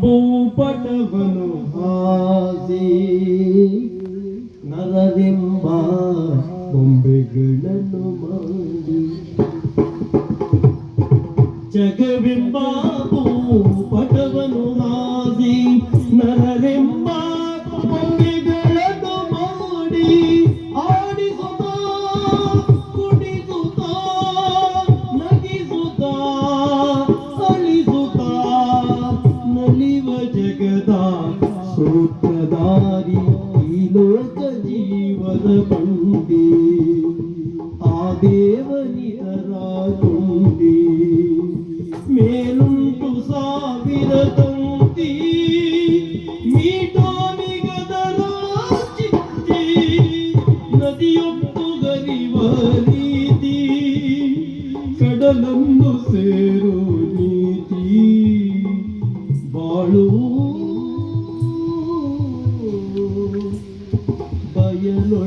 ಭೂಪಟವನು ಹಾಸಿ ನರರೆಂಬ ಬೊಂಬೆಗಳನ್ನು ಮಾಡಿ. ಜಗವೆಂಬ ಭೂಪಟವನು ಹಾಸಿ ನರವೆಂಬ ಈ ಲೋಕ ಜೀವದ ಬಂಡಿ ಆ ದೇವನಿದರ ತುಂಬಿ ಮೇಲುಂಟು ಸಾವಿರ ತಂತಿ ಮೀಟಾನಿಗದರ ಚಿತ್ತಿ ನದಿಯೊಂದು ಗರಿವ ರೀತಿ ಕಡಲನ್ನು ಸೇರು ನೀತಿ như